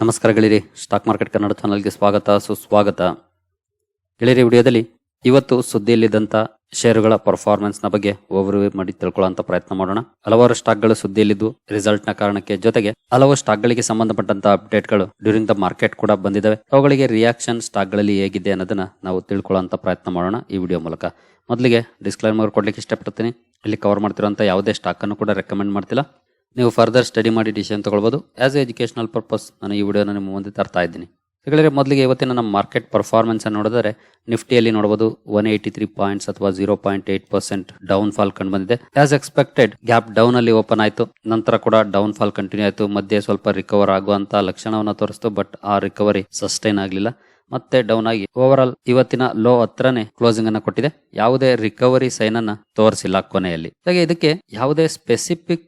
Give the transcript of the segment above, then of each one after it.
ನಮಸ್ಕಾರ ಗೆಳೆಯರಿ stock market Kannada ಚಾನಲ್ಗೆ ಸ್ವಾಗತ, ಸುಸ್ವಾಗತ. ಗೆಳೆಯರಿ, ವಿಡಿಯೋದಲ್ಲಿ ಇವತ್ತು ಸುದ್ದಿಯಲ್ಲಿದ್ದಂಥ ಷೇರುಗಳ ಪರ್ಫಾರ್ಮೆನ್ಸ್ನ ಬಗ್ಗೆ ಓವರ್ವ್ಯೂ ಮಾಡಿ ತಿಳ್ಕೊಳ್ಳೋಂಥ ಪ್ರಯತ್ನ ಮಾಡೋಣ. ಹಲವಾರು ಸ್ಟಾಕ್ಗಳು ಸುದ್ದಿಯಲ್ಲಿದ್ದು ರಿಸಲ್ಟ್ನ ಕಾರಣಕ್ಕೆ ಜೊತೆಗೆ ಹಲವು ಸ್ಟಾಕ್ಗಳಿಗೆ ಸಂಬಂಧಪಟ್ಟಂತ ಅಪ್ಡೇಟ್ಗಳು ಡ್ಯೂರಿಂಗ್ ದ ಮಾರ್ಕೆಟ್ ಕೂಡ ಬಂದಿದ್ದಾವೆ. ಅವುಗಳಿಗೆ ರಿಯಾಕ್ಷನ್ ಸ್ಟಾಕ್ಗಳಲ್ಲಿ ಹೇಗಿದೆ ಅನ್ನೋದನ್ನ ನಾವು ತಿಳ್ಕೊಳ್ಳೋಂಥ ಪ್ರಯತ್ನ ಮಾಡೋಣ ಈ ವಿಡಿಯೋ ಮೂಲಕ. ಮೊದಲಿಗೆ ಡಿಸ್ಕ್ಲೈಮರ್ ಕೊಡ್ಲಿಕ್ಕೆ ಇಷ್ಟಪಡ್ತೀನಿ. ಇಲ್ಲಿ ಕವರ್ ಮಾಡ್ತಿರೋಂಥ ಯಾವುದೇ ಸ್ಟಾಕ್ ಅನ್ನು ಕೂಡ ರೆಕಮೆಂಡ್ ಮಾಡ್ತಿಲ್ಲ. ನೀವು ಫರ್ದರ್ ಸ್ಟಡಿ ಮಾಡಿ ಡಿಸಿಷನ್ ತಗೊಳ್ಬೋದು. ಆ್ಯಸ್ ಎ ಎಜುಕೇಶನಲ್ ಪರ್ಪಸ್ ನಾನು ಈ ವಿಡಿಯೋನ ನಿಮ್ಮ ಮುಂದೆ ತರ್ತಾ ಇದ್ದೀನಿ. ಹಾಗಾದರೆ ಮೊದಲಿಗೆ ಇವತ್ತಿನ ನಮ್ಮ ಮಾರ್ಕೆಟ್ ಪರ್ಫಾರ್ಮೆನ್ಸನ್ನು ನೋಡಿದರೆ, ನಿಫ್ಟಿಯಲ್ಲಿ ನೋಡಬಹುದು ಒನ್ ಏಯ್ಟಿ ತ್ರೀ ಪಾಯಿಂಟ್ಸ್ ಅಥವಾ zero point eight percent down fall ಕಂಡು ಬಂದಿದೆ ಆ್ಯಸ್ ಎಕ್ಸ್ಪೆಕ್ಟೆಡ್ ಗ್ಯಾಪ್ ಡೌನ್ ಅಲ್ಲಿ ಓಪನ್ ಆಯಿತು. ನಂತರ ಕೂಡ ಡೌನ್ ಫಾಲ್ ಕಂಟಿನ್ಯೂ ಆಯಿತು. ಮಧ್ಯೆ ಸ್ವಲ್ಪ ರಿಕವರ್ ಆಗುವಂಥ ಲಕ್ಷಣವನ್ನು ತೋರಿಸ್ತು ಬಟ್ ಆ ರಿಕವರಿ ಸಸ್ಟೈನ್ ಆಗಲಿಲ್ಲ. ಮತ್ತೆ ಡೌನ್ ಆಗಿ ಓವರ್ ಆಲ್ ಇವತ್ತಿನ ಲೋ ಹತ್ರನೇ ಕ್ಲೋಸಿಂಗ್ ಅನ್ನು ಕೊಟ್ಟಿದೆ. ಯಾವುದೇ ರಿಕವರಿ ಸೈನ್ ಅನ್ನ ತೋರಿಸಿಲ್ಲ ಕೊನೆಯಲ್ಲಿ. ಹಾಗೆ ಇದಕ್ಕೆ ಯಾವುದೇ ಸ್ಪೆಸಿಫಿಕ್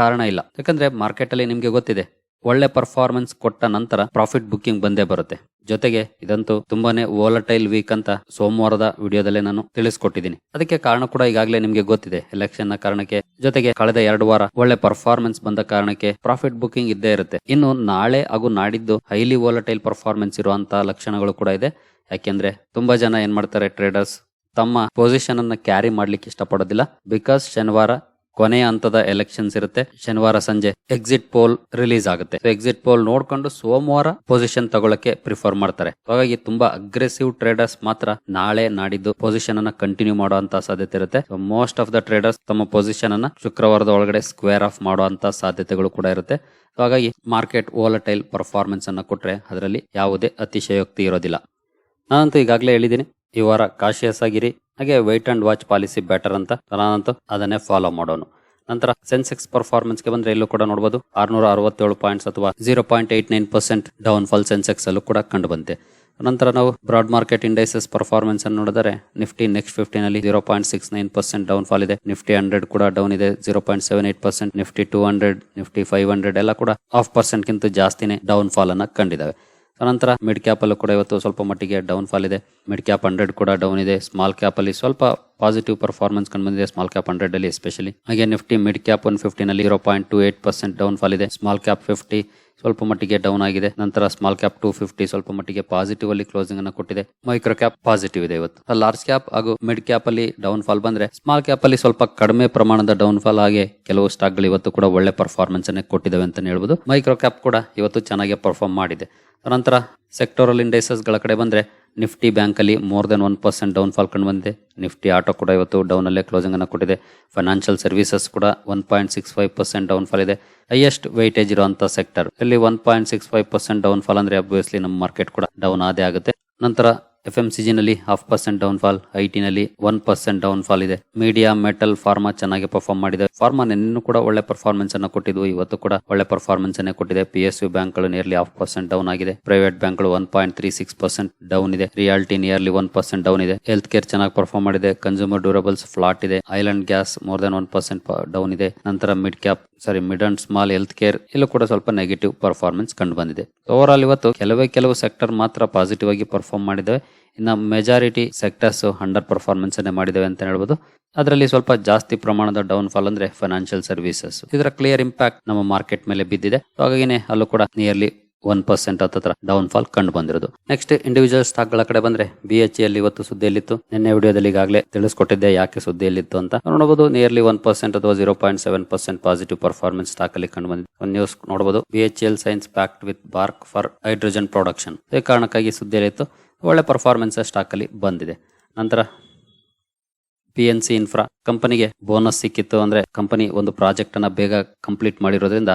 ಕಾರಣ ಇಲ್ಲ. ಯಾಕಂದ್ರೆ ಮಾರ್ಕೆಟ್ ಅಲ್ಲಿ ನಿಮ್ಗೆ ಗೊತ್ತಿದೆ, ಒಳ್ಳೆ ಪರ್ಫಾರ್ಮೆನ್ಸ್ ಕೊಟ್ಟ ನಂತರ ಪ್ರಾಫಿಟ್ ಬುಕ್ಕಿಂಗ್ ಬಂದೇ ಬರುತ್ತೆ. ಜೊತೆಗೆ ಇದಂತೂ ತುಂಬಾನೇ ವೋಲಟೈಲ್ ವೀಕ್ ಅಂತ ಸೋಮವಾರದ ವಿಡಿಯೋದಲ್ಲೇ ನಾನು ತಿಳಿಸ್ಕೊಟ್ಟಿದ್ದೀನಿ. ಅದಕ್ಕೆ ಕಾರಣ ಕೂಡ ಈಗಾಗಲೇ ನಿಮಗೆ ಗೊತ್ತಿದೆ ಎಲೆಕ್ಷನ್ನ ಕಾರಣಕ್ಕೆ. ಜೊತೆಗೆ ಕಳೆದ ಎರಡು ವಾರ ಒಳ್ಳೆ ಪರ್ಫಾರ್ಮೆನ್ಸ್ ಬಂದ ಕಾರಣಕ್ಕೆ ಪ್ರಾಫಿಟ್ ಬುಕ್ಕಿಂಗ್ ಇದ್ದೇ ಇರುತ್ತೆ. ಇನ್ನು ನಾಳೆ ಹಾಗೂ ನಾಡಿದ್ದು ಹೈಲಿ ವೋಲಟೈಲ್ ಪರ್ಫಾರ್ಮೆನ್ಸ್ ಇರುವಂತಹ ಲಕ್ಷಣಗಳು ಕೂಡ ಇದೆ. ಯಾಕೆಂದ್ರೆ ತುಂಬಾ ಜನ ಏನ್ ಮಾಡ್ತಾರೆ ಟ್ರೇಡರ್ಸ್ ತಮ್ಮ ಪೊಸಿಷನ್ ಅನ್ನ ಕ್ಯಾರಿ ಮಾಡ್ಲಿಕ್ಕೆ ಇಷ್ಟಪಡೋದಿಲ್ಲ. ಬಿಕಾಸ್ ಶನಿವಾರ ಕೊನೆಯ ಹಂತದ ಎಲೆಕ್ಷನ್ಸ್ ಇರುತ್ತೆ. ಶನಿವಾರ ಸಂಜೆ ಎಕ್ಸಿಟ್ ಪೋಲ್ ರಿಲೀಸ್ ಆಗುತ್ತೆ. ಎಕ್ಸಿಟ್ ಪೋಲ್ ನೋಡ್ಕೊಂಡು ಸೋಮವಾರ ಪೊಸಿಷನ್ ತಗೊಳಕ್ಕೆ ಪ್ರಿಫರ್ ಮಾಡ್ತಾರೆ. ಹಾಗಾಗಿ ತುಂಬಾ ಅಗ್ರೆಸಿವ್ ಟ್ರೇಡರ್ಸ್ ಮಾತ್ರ ನಾಳೆ ನಾಡಿದ್ದು ಪೊಸಿಷನ್ ಅನ್ನ ಕಂಟಿನ್ಯೂ ಮಾಡುವಂತ ಸಾಧ್ಯತೆ ಇರುತ್ತೆ. ಮೋಸ್ಟ್ ಆಫ್ ದ ಟ್ರೇಡರ್ಸ್ ತಮ್ಮ ಪೊಸಿಷನ್ ಅನ್ನ ಶುಕ್ರವಾರದ ಒಳಗಡೆ ಸ್ಕ್ವೇರ್ ಆಫ್ ಮಾಡುವಂತ ಸಾಧ್ಯತೆಗಳು ಕೂಡ ಇರುತ್ತೆ. ಹಾಗಾಗಿ ಮಾರ್ಕೆಟ್ ಓಲಟೈಲ್ ಪರ್ಫಾರ್ಮೆನ್ಸ್ ಅನ್ನ ಕೊಟ್ರೆ ಅದರಲ್ಲಿ ಯಾವುದೇ ಅತಿಶಯೋಕ್ತಿ ಇರೋದಿಲ್ಲ. ನಾನಂತೂ ಈಗಾಗಲೇ ಹೇಳಿದ್ದೀನಿ, ಈ ವಾರ ಕಾಶಿಯಸ್ ಆಗಿರಿ. ಹಾಗೆ wait and watch policy better ಅಂತ ನಾನಂತೂ ಅದನ್ನೇ ಫಾಲೋ ಮಾಡೋಣ ನಂತರ ಸೆನ್ಸೆಕ್ಸ್ ಪರ್ಫಾರ್ಮೆನ್ಸ್ಗೆ ಬಂದ್ರೆ ಇಲ್ಲೂ ಕೂಡ ನೋಡಬಹುದು ಆರ್ನೂರ ಅರವತ್ತೇಳು ಪಾಯಿಂಟ್ಸ್ ಅಥವಾ zero point eight nine percent down fall Sensex ಅಲ್ಲೂ ಕೂಡ ಕಂಡು ಬಂತೆ. ನಂತರ ನಾವು ಬ್ರಾಡ್ ಮಾರ್ಕೆಟ್ ಇಂಡೈಸಸ್ ಪರ್ಫಾರ್ಮೆನ್ಸ್ ಅನ್ನು ನೋಡಿದರೆ ನಿಫ್ಟಿ ನೆಕ್ಸ್ಟ್ ಫಿಫ್ಟಿ ನಲ್ಲಿ zero point six nine percent down fall ಇದೆ. ನಿಫ್ಟಿ ಹಂಡ್ರೆಡ್ ಕೂಡ ಡೌನ್ ಇದೆ. Zero point seven eight percent Nifty two hundred Nifty five hundred ಎಲ್ಲ ಕೂಡ ಹಾಫ್ ಪರ್ಸೆಂಟ್ ಕಿಂತ ಜಾಸ್ತಿನೇ ಡೌನ್ ಫಾಲ್ ಅನ್ನ ಕಂಡಿದ್ದಾವೆ ನಂತರ ಮಿಡ್ ಕ್ಯಾಪ್ ಅಲ್ಲೂ ಕೂಡ ಇವತ್ತು ಸ್ವಲ್ಪ ಮಟ್ಟಿಗೆ ಡೌನ್ ಫಾಲ್ ಇದೆ. ಮಿಡ್ ಕ್ಯಾಪ್ ಹಂಡ್ರೆಡ್ ಕೂಡ ಡೌನ್ ಇದೆ. ಸ್ಮಾಲ್ ಕ್ಯಾಪ್ ಅಲ್ಲಿ ಸ್ವಲ್ಪ ಪಾಸಿಟಿವ್ ಪರ್ಫಾರ್ಮೆನ್ಸ್ ಕಂಡು ಬಂದಿದೆ. ಸ್ಮಾಲ್ ಕ್ಯಾಪ್ ಹಂಡ್ರೆಡ್ ಅಲ್ಲಿ ಎಸ್ಪೆಷಲಿ ಹಾಗೆ Nifty mid cap one ಫಿಫ್ಟಿನಲ್ಲಿ zero point two eight percent down fall ಇದೆ. ಸ್ಮಾಲ್ ಕ್ಯಾಪ್ ಫಿಫ್ಟಿ ಸ್ವಲ್ಪ ಮಟ್ಟಿಗೆ ಡೌನ್ ಆಗಿದೆ. ನಂತರ ಸ್ಮಾಲ್ ಕ್ಯಾಪ್ ಟೂ ಫಿಫ್ಟಿ ಸ್ವಲ್ಪ ಮಟ್ಟಿಗೆ ಪಾಸಿಟಿವ್ ಅಲ್ಲಿ ಕ್ಲೋಸಿಂಗ್ ಅನ್ನು ಕೊಟ್ಟಿದೆ. ಮೈಕ್ರೋ ಕ್ಯಾಪ್ ಪಾಸಿಟಿವ್ ಇದೆ ಇವತ್ತು. ಲಾರ್ಜ್ ಕ್ಯಾಪ್ ಹಾಗೂ ಮಿಡ್ ಕ್ಯಾಪ್ ಅಲ್ಲಿ ಡೌನ್ ಫಾಲ್ ಬಂದ್ರೆ ಸ್ಮಾಲ್ ಕ್ಯಾಪ್ ಅಲ್ಲಿ ಸ್ವಲ್ಪ ಕಡಿಮೆ ಪ್ರಮಾಣದ ಡೌನ್ ಫಾಲ್ ಹಾಗೆ ಕೆಲವು ಸ್ಟಾಕ್ಗಳು ಇವತ್ತು ಕೂಡ ಒಳ್ಳೆ ಪರ್ಫಾರ್ಮೆನ್ಸ್ ಅನ್ನೇ ಕೊಟ್ಟಿದ್ದಾವೆ ಅಂತ ಹೇಳ್ಬೋದು. ಮೈಕ್ರೋ ಕ್ಯಾಪ್ ಕೂಡ ಇವತ್ತು ಚೆನ್ನಾಗಿ ಪರ್ಫಾರ್ಮ್ ಮಾಡಿದೆ. ನಂತರ ಸೆಕ್ಟೋರಲ್ ಇಂಡೈಸಸ್ಗಳ ಕಡೆ ಬಂದ್ರೆ ನಿಫ್ಟಿ ಬ್ಯಾಂಕ್ ಅಲ್ಲಿ more than one percent down fall ಕಂಡು ಬಂದಿದೆ. ನಿಫ್ಟಿ ಆಟೋ ಕೂಡ ಇವತ್ತು ಡೌನಲ್ಲೇ ಕ್ಲೋಸಿಂಗನ್ನು ಕೊಟ್ಟಿದೆ. ಫೈನಾನ್ಷಿಯಲ್ ಸರ್ವಿಸಸ್ ಕೂಡ one point six five percent down fall ಇದೆ. ಹೈಯೆಸ್ಟ್ ವೈಟೇಜ್ ಇರುವಂತ ಸೆಕ್ಟರ್ ಇಲ್ಲಿ one point six five percent down fall ಅಂದ್ರೆ ಅಬ್ವಿಯಸ್ಲಿ ನಮ್ಮ ಮಾರ್ಕೆಟ್ ಕೂಡ ಡೌನ್ ಆದೇ ಆಗುತ್ತೆ. ನಂತರ F M C half percent down fall I T ನಲ್ಲಿ ಒನ್ ಪರ್ಸೆಂಟ್ ಡೌನ್ ಫಾಲ್ ಇದೆ. ಮೀಡಿಯಾ ಮೆಟಲ್ ಫಾರ್ಮಾ ಚೆನ್ನಾಗಿ ಪರ್ಫಾರ್ಮ್ ಮಾಡಿದೆ ಫಾರ್ಮಾ ನಿನ್ನೂ ಕೂಡ ಒಳ್ಳೆ ಪರ್ಫಾರ್ಮೆನ್ಸ್ ಅನ್ನು ಕೊಟ್ಟಿದ್ವು. ಇವತ್ತು ಕೂಡ ಒಳ್ಳೆ ಪರ್ಫಾರ್ಮೆನ್ಸ್ ಅನ್ನೇ ಕೊಟ್ಟಿದೆ. ಪಿ ಎಸ್ ಯು ಬ್ಯಾಂಕ್ಗಳು ನಿಯರ್ಲಿ ಹಾಫ್ ಪರ್ಸೆಂಟ್ ಡೌನ್ ಆಗಿದೆ. ಪ್ರೈವೇಟ್ ಬ್ಯಾಂಕ್ಗಳು one point three six percent down ಇದೆ. Realty nearly one percent down ಇದೆ. ಹೆಲ್ತ್ ಕೇರ್ ಚೆನ್ನಾಗಿ ಪರ್ಫಾರ್ಮ್ ಮಾಡಿದೆ. ಕನ್ಸ್ಯೂಮರ್ ಡ್ಯೂರಬಲ್ಸ್ ಫ್ಲಾಟ್ ಇದೆ. Oil and gas more than one percent down ಇದೆ. ನಂತರ mid cap sorry mid and small health care ಇಲ್ಲೂ ಕೂಡ ಸ್ವಲ್ಪ ನೆಗೆಟಿವ್ ಪರ್ಫಾರ್ಮೆನ್ಸ್ ಕಂಡು ಬಂದಿದೆ. ಓವರ್ ಆಲ್ ಇವತ್ತು ಕೆಲವೇ ಕೆಲವು ಸೆಕ್ಟರ್ ಮಾತ್ರ ಪಾಸಿಟಿವ್ ಆಗಿ ಪರ್ಫಾರ್ಮ್ ಮಾಡಿದ್ದಾವೆ. ಇನ್ನು ಮೆಜಾರಿಟಿ ಸೆಕ್ಟರ್ಸ್ ಅಂಡರ್ ಪರ್ಫಾರ್ಮೆನ್ಸ್ ಅನ್ನೇ ಮಾಡಿದ್ದೇವೆ ಅಂತ ಹೇಳ್ಬೋದು. ಅದರಲ್ಲಿ ಸ್ವಲ್ಪ ಜಾಸ್ತಿ ಪ್ರಮಾಣದ ಡೌನ್ ಫಾಲ್ ಅಂದ್ರೆ ಫೈನಾನ್ಷಿಯಲ್ ಸರ್ವಿಸಸ್ ಇದರ ಕ್ಲಿಯರ್ ಇಂಪ್ಯಾಕ್ಟ್ ನಮ್ಮ ಮಾರ್ಕೆಟ್ ಮೇಲೆ ಬಿದ್ದಿದೆ. ಹಾಗಾಗಿನೇ ಅಲ್ಲೂ ಕೂಡ ನಿಯರ್ಲಿ ಒನ್ ಪರ್ಸೆಂಟ್ ಹತ್ರ ಡೌನ್ ಫಾಲ್ ಕಂಡು ಬಂದಿರೋದು. ನೆಕ್ಸ್ಟ್ ಇಂಡಿವಿಜುವಲ್ ಸ್ಟಾಕ್ಗಳ ಕಡೆ ಬಂದ್ರೆ ಬಿ ಎಚ್ ಅಲ್ಲಿ ಇವತ್ತು ಸುದ್ದಿಯಲ್ಲಿತ್ತು. ನಿನ್ನೆ ವಿಡಿಯೋದಲ್ಲಿ ಈಗಾಗಲೇ ತಿಳಿಸ್ಕೊಟ್ಟಿದ್ದೆ ಯಾಕೆ ಸುದ್ದಿಯಲ್ಲಿತ್ತು ಅಂತ. ನೋಡಬಹುದು ನಿಯರ್ಲಿ ಒನ್ ಪರ್ಸೆಂಟ್ ಅಥವಾ zero point seven percent positive performance stock ಅಲ್ಲಿ ಕಂಡು ಬಂದಿದೆ. ಒಂದು ನ್ಯೂಸ್ ನೋಡಬಹುದು B H L signs pact with BARC for hydrogen production ಈ ಕಾರಣಕ್ಕಾಗಿ ಸುದ್ದಿಯಲ್ಲಿತ್ತು. ಒಳ್ಳೆ ಪರ್ಫಾರ್ಮೆನ್ಸ್ ಸ್ಟಾಕಲ್ಲಿ ಬಂದಿದೆ. ನಂತರ ಪಿ ಎನ್ ಸಿ ಇನ್ಫ್ರಾ ಕಂಪನಿಗೆ ಬೋನಸ್ ಸಿಕ್ಕಿತ್ತು ಅಂದರೆ ಕಂಪನಿ ಒಂದು ಪ್ರಾಜೆಕ್ಟನ್ನು ಬೇಗ ಕಂಪ್ಲೀಟ್ ಮಾಡಿರೋದ್ರಿಂದ